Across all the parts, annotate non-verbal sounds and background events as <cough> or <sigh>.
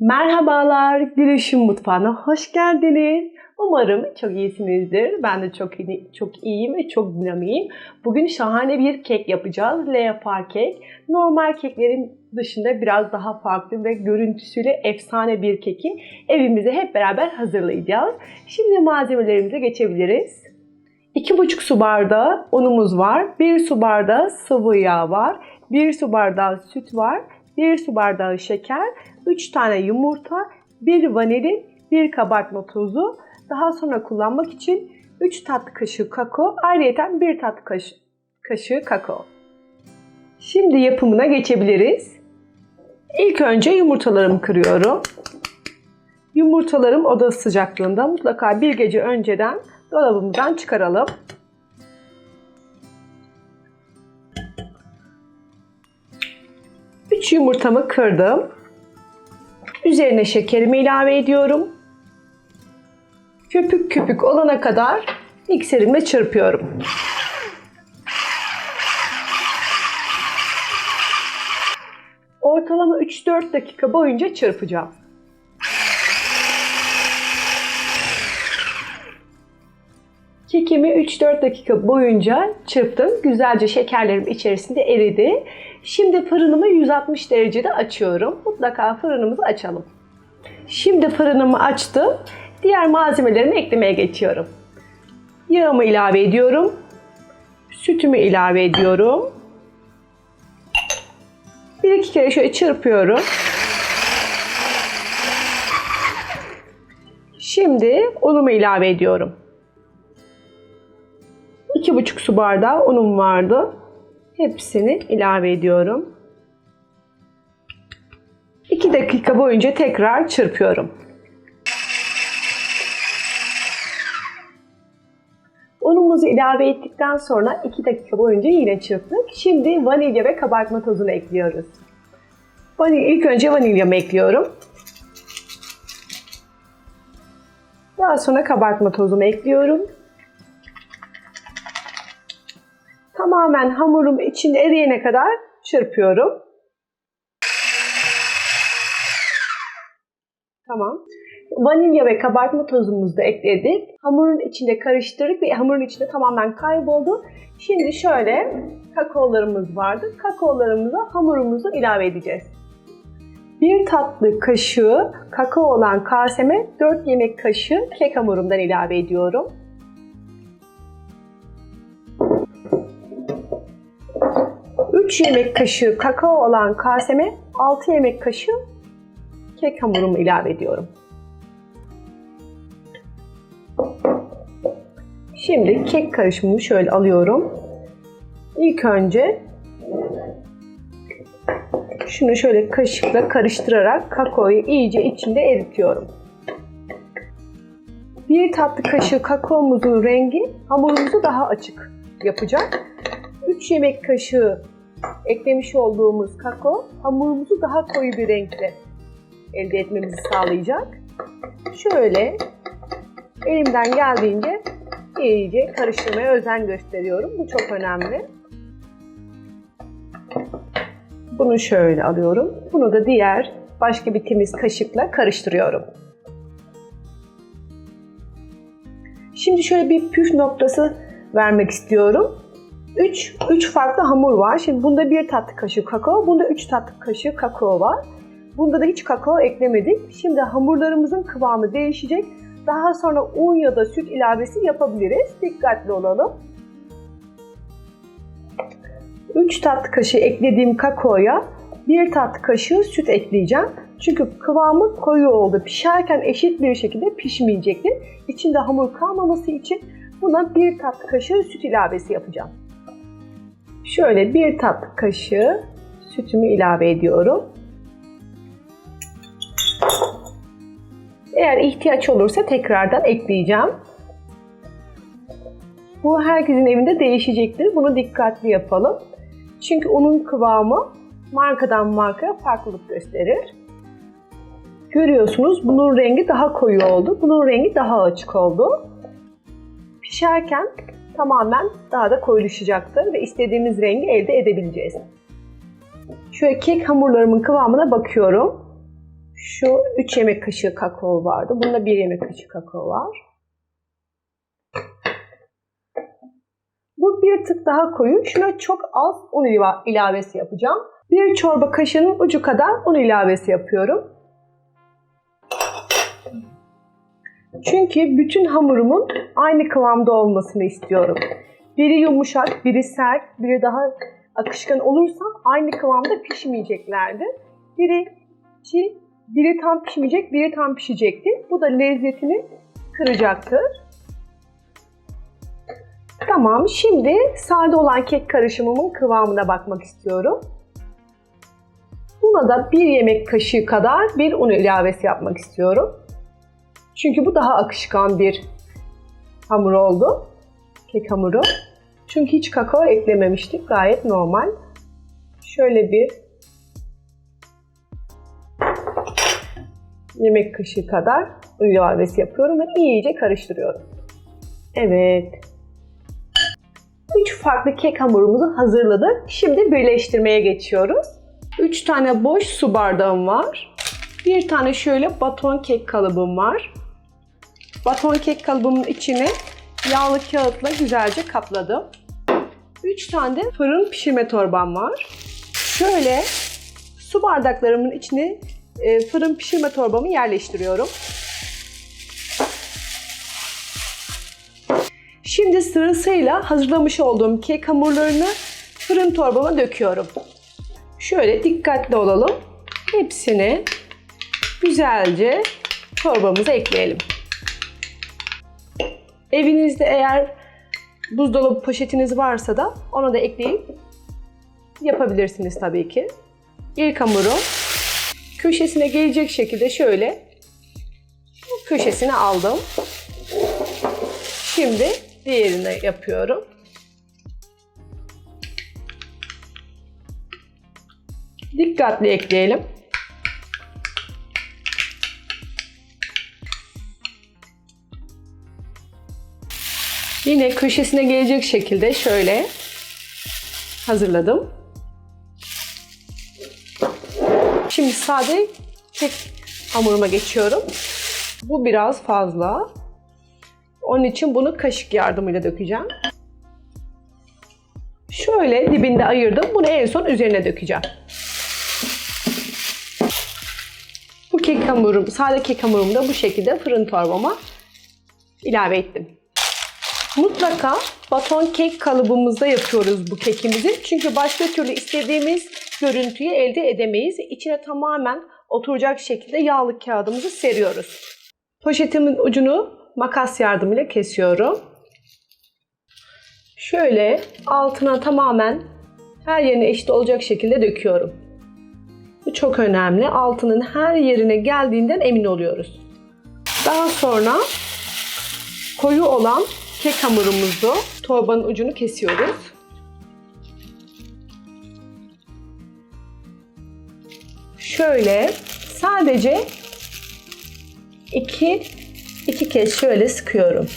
Merhabalar, Gülüşüm Mutfağı'na hoş geldiniz. Umarım çok iyisinizdir. Ben de çok iyi, çok iyiyim ve çok dinamiyim. Bugün şahane bir kek yapacağız. Leopar kek. Normal keklerin dışında biraz daha farklı ve görüntüsüyle efsane bir keki evimize hep beraber hazırlayacağız. Şimdi malzemelerimize geçebiliriz. 2,5 su bardağı unumuz var. 1 su bardağı sıvı yağ var. 1 su bardağı süt var. 1 su bardağı şeker, 3 tane yumurta, 1 vanilin, 1 kabartma tozu. Daha sonra kullanmak için 3 tatlı kaşığı kakao, ayrıca 1 tatlı kaşığı, kaşığı kakao. Şimdi yapımına geçebiliriz. İlk önce yumurtalarımı kırıyorum. Yumurtalarım oda sıcaklığında mutlaka bir gece önceden dolabımızdan çıkaralım. Üç yumurtamı kırdım. Üzerine şekerimi ilave ediyorum. Köpük köpük olana kadar mikserimle çırpıyorum. Ortalama 3-4 dakika boyunca çırpacağım. Kekimi 3-4 dakika boyunca çırptım. Güzelce şekerlerim içerisinde eridi. Şimdi fırınımı 160 derecede açıyorum. Mutlaka fırınımızı açalım. Şimdi fırınımı açtım. Diğer malzemelerimi eklemeye geçiyorum. Yağımı ilave ediyorum. Sütümü ilave ediyorum. Bir iki kere şöyle çırpıyorum. Şimdi unumu ilave ediyorum. 2,5 su bardağı unum vardı. Hepsini ilave ediyorum. 2 dakika boyunca tekrar çırpıyorum. Unumuzu ilave ettikten sonra 2 dakika boyunca yine çırptık. Şimdi vanilya ve kabartma tozunu ekliyoruz. Vanilya, ilk önce vanilyamı ekliyorum. Daha sonra kabartma tozumu ekliyorum. Tamamen hamurum içinde eriyene kadar çırpıyorum. Tamam. Vanilya ve kabartma tozumuzu da ekledik. Hamurun içinde karıştırdık ve hamurun içinde tamamen kayboldu. Şimdi şöyle kakaolarımız vardı. Kakaolarımıza hamurumuzu ilave edeceğiz. Bir tatlı kaşığı kakao olan kaseme 4 yemek kaşığı kek hamurumdan ilave ediyorum. 3 yemek kaşığı kakao olan kaseme 6 yemek kaşığı kek hamurumu ilave ediyorum. Şimdi kek karışımını şöyle alıyorum. İlk önce şunu şöyle kaşıkla karıştırarak kakaoyu iyice içinde eritiyorum. Bir tatlı kaşığı kakaomuzun rengi hamurumuzu daha açık yapacak. 3 yemek kaşığı eklemiş olduğumuz kakao hamurumuzu daha koyu bir renkte elde etmemizi sağlayacak. Şöyle elimden geldiğince iyice karıştırmaya özen gösteriyorum. Bu çok önemli. Bunu şöyle alıyorum. Bunu da diğer başka bir temiz kaşıkla karıştırıyorum. Şimdi şöyle bir püf noktası vermek istiyorum. 3 3 farklı hamur var. Şimdi bunda 1 tatlı kaşığı kakao, bunda 3 tatlı kaşığı kakao var. Bunda da hiç kakao eklemedik. Şimdi hamurlarımızın kıvamı değişecek. Daha sonra un ya da süt ilavesi yapabiliriz. Dikkatli olalım. 3 tatlı kaşığı eklediğim kakaoya 1 tatlı kaşığı süt ekleyeceğim. Çünkü kıvamı koyu oldu. Pişerken eşit bir şekilde pişmeyecektir. İçinde hamur kalmaması için buna 1 tatlı kaşığı süt ilavesi yapacağım. Şöyle 1 tatlı kaşığı sütümü ilave ediyorum. Eğer ihtiyaç olursa tekrardan ekleyeceğim. Bu herkesin evinde değişecektir. Bunu dikkatli yapalım. Çünkü unun kıvamı markadan markaya farklılık gösterir. Görüyorsunuz bunun rengi daha koyu oldu. Bunun rengi daha açık oldu. Pişerken tamamen daha da koyulaşacaktır ve istediğimiz rengi elde edebileceğiz. Şöyle kek hamurlarımın kıvamına bakıyorum. Şu 3 yemek kaşığı kakao vardı. Bunda 1 yemek kaşığı kakao var. Bu bir tık daha koyu. Şuna çok az un ilave- ilavesi yapacağım. Bir çorba kaşığının ucu kadar un ilavesi yapıyorum. Çünkü bütün hamurumun aynı kıvamda olmasını istiyorum. Biri yumuşak, biri sert, biri daha akışkan olursa aynı kıvamda pişmeyeceklerdi. Biri çiğ, biri tam pişmeyecek, biri tam pişecekti. Bu da lezzetini kıracaktır. Tamam, şimdi sade olan kek karışımımın kıvamına bakmak istiyorum. Buna da bir yemek kaşığı kadar bir un ilavesi yapmak istiyorum. Çünkü bu daha akışkan bir hamur oldu. Kek hamuru. Çünkü hiç kakao eklememiştik. Gayet normal. Şöyle bir yemek kaşığı kadar un ilavesi yapıyorum ve iyice karıştırıyorum. Evet. Üç farklı kek hamurumuzu hazırladık. Şimdi birleştirmeye geçiyoruz. 3 tane boş su bardağım var. Bir tane şöyle baton kek kalıbım var. Baton kek kalıbımın içine yağlı kağıtla güzelce kapladım. 3 tane de fırın pişirme torbam var. Şöyle su bardaklarımın içine e, fırın pişirme torbamı yerleştiriyorum. Şimdi sırasıyla hazırlamış olduğum kek hamurlarını fırın torbama döküyorum. Şöyle dikkatli olalım. Hepsini güzelce torbamıza ekleyelim. Evinizde eğer buzdolabı poşetiniz varsa da ona da ekleyip yapabilirsiniz tabii ki. İlk hamuru köşesine gelecek şekilde şöyle köşesine aldım. Şimdi diğerini yapıyorum. Dikkatli ekleyelim. Yine köşesine gelecek şekilde şöyle hazırladım. Şimdi sade kek hamuruma geçiyorum. Bu biraz fazla. Onun için bunu kaşık yardımıyla dökeceğim. Şöyle dibinde ayırdım. Bunu en son üzerine dökeceğim. Bu kek hamurum, sade kek hamurumu da bu şekilde fırın torbama ilave ettim. Mutlaka baton kek kalıbımızda yapıyoruz bu kekimizi. Çünkü başka türlü istediğimiz görüntüyü elde edemeyiz. İçine tamamen oturacak şekilde yağlı kağıdımızı seriyoruz. Poşetimin ucunu makas yardımıyla kesiyorum. Şöyle altına tamamen her yerine eşit olacak şekilde döküyorum. Bu çok önemli. Altının her yerine geldiğinden emin oluyoruz. Daha sonra koyu olan kek hamurumuzu torbanın ucunu kesiyoruz. Şöyle sadece iki iki kez şöyle sıkıyorum.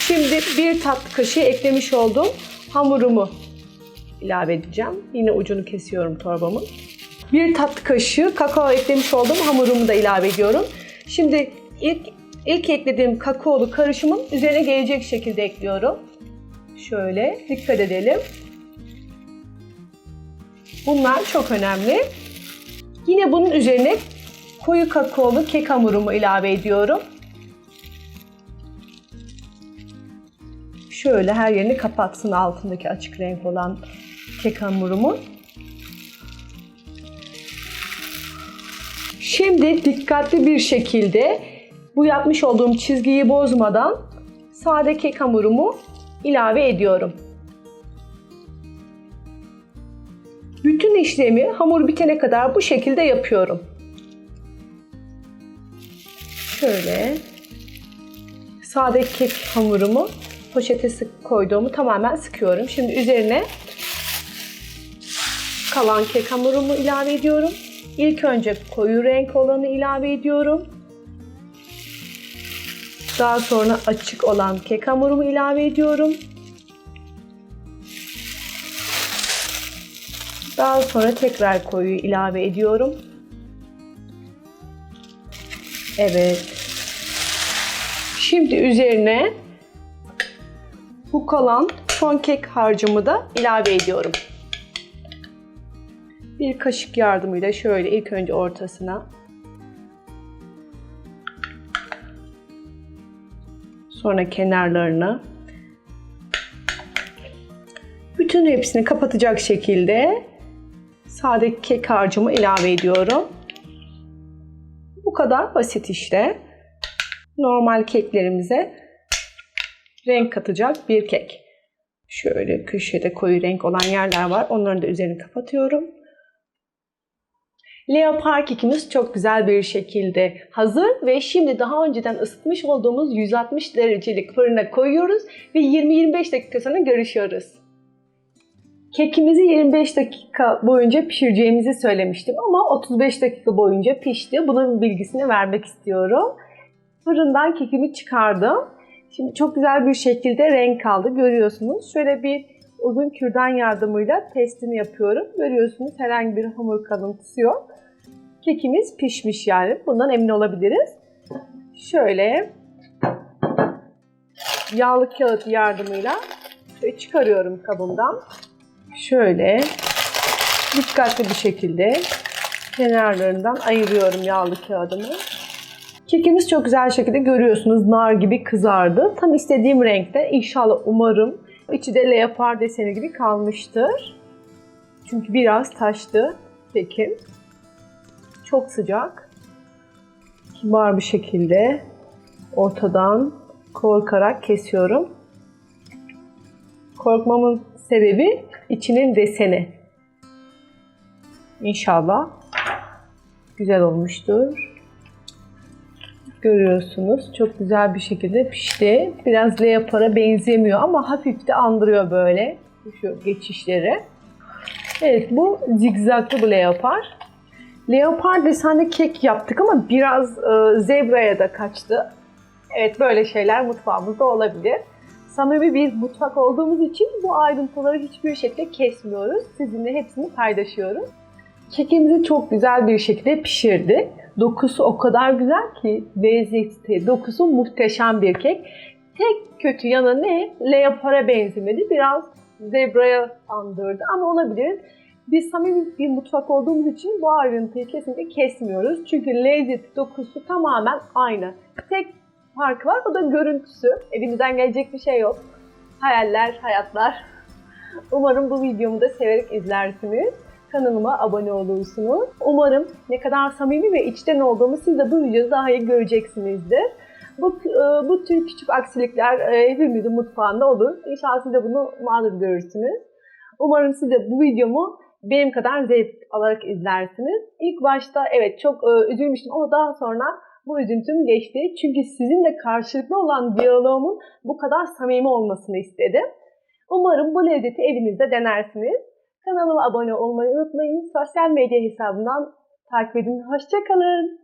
Şimdi bir tatlı kaşığı eklemiş olduğum hamurumu ilave edeceğim. Yine ucunu kesiyorum torbamın. Bir tatlı kaşığı kakao eklemiş olduğum hamurumu da ilave ediyorum. Şimdi ilk ilk eklediğim kakaolu karışımın üzerine gelecek şekilde ekliyorum. Şöyle dikkat edelim. Bunlar çok önemli. Yine bunun üzerine koyu kakaolu kek hamurumu ilave ediyorum. Şöyle her yerini kapatsın altındaki açık renk olan kek hamurumu. Şimdi dikkatli bir şekilde bu yapmış olduğum çizgiyi bozmadan sade kek hamurumu ilave ediyorum. Bütün işlemi hamur bitene kadar bu şekilde yapıyorum. Şöyle sade kek hamurumu poşete sık koyduğumu tamamen sıkıyorum. Şimdi üzerine kalan kek hamurumu ilave ediyorum. İlk önce koyu renk olanı ilave ediyorum. Daha sonra açık olan kek hamurumu ilave ediyorum. Daha sonra tekrar koyuyu ilave ediyorum. Evet. Şimdi üzerine bu kalan son kek harcımı da ilave ediyorum. Bir kaşık yardımıyla şöyle ilk önce ortasına sonra kenarlarına bütün hepsini kapatacak şekilde sade kek harcımı ilave ediyorum. Bu kadar basit işte. Normal keklerimize renk katacak bir kek. Şöyle köşede koyu renk olan yerler var. Onların da üzerini kapatıyorum. Leopar kekimiz çok güzel bir şekilde hazır ve şimdi daha önceden ısıtmış olduğumuz 160 derecelik fırına koyuyoruz ve 20-25 dakika sonra görüşüyoruz. Kekimizi 25 dakika boyunca pişireceğimizi söylemiştim ama 35 dakika boyunca pişti. Bunun bilgisini vermek istiyorum. Fırından kekimi çıkardım. Şimdi çok güzel bir şekilde renk aldı görüyorsunuz. Şöyle bir uzun kürdan yardımıyla testini yapıyorum. Görüyorsunuz herhangi bir hamur kalıntısı yok. Kekimiz pişmiş yani. Bundan emin olabiliriz. Şöyle yağlı kağıt yardımıyla şöyle çıkarıyorum kabımdan. Şöyle dikkatli bir şekilde kenarlarından ayırıyorum yağlı kağıdımı. Kekimiz çok güzel şekilde görüyorsunuz nar gibi kızardı. Tam istediğim renkte. İnşallah umarım içi de leopar deseni gibi kalmıştır. Çünkü biraz taştı kekim. Çok sıcak. Kibar bir şekilde ortadan korkarak kesiyorum. Korkmamın sebebi içinin deseni. İnşallah güzel olmuştur. Görüyorsunuz çok güzel bir şekilde pişti. Biraz leopara benzemiyor ama hafif de andırıyor böyle şu geçişleri. Evet bu zigzaglı bu leopar. Leopar desenli kek yaptık ama biraz e, zebraya da kaçtı. Evet böyle şeyler mutfağımızda olabilir. Samimi bir mutfak olduğumuz için bu ayrıntıları hiçbir şekilde kesmiyoruz. Sizinle hepsini paylaşıyoruz. Kekimizi çok güzel bir şekilde pişirdi. Dokusu o kadar güzel ki lezzeti, dokusu muhteşem bir kek. Tek kötü yanı ne? Leopara benzemedi. Biraz zebraya andırdı ama olabilir. Biz samimi bir mutfak olduğumuz için bu ayrıntıyı kesinlikle kesmiyoruz. Çünkü lezzeti, dokusu tamamen aynı. Tek farkı var o da görüntüsü. Elimizden gelecek bir şey yok. Hayaller, hayatlar. <laughs> Umarım bu videomu da severek izlersiniz. Kanalıma abone olursunuz. Umarım ne kadar samimi ve içten olduğumu siz de bu videoda daha iyi göreceksinizdir. Bu, e, bu tür küçük aksilikler e, hepimizin mutfağında olur. İnşallah siz de bunu mağdur görürsünüz. Umarım siz de bu videomu benim kadar zevk alarak izlersiniz. İlk başta evet çok e, üzülmüştüm ama daha sonra bu üzüntüm geçti. Çünkü sizinle karşılıklı olan diyaloğumun bu kadar samimi olmasını istedim. Umarım bu lezzeti evinizde denersiniz. Kanalıma abone olmayı unutmayın. Sosyal medya hesabından takip edin. Hoşçakalın.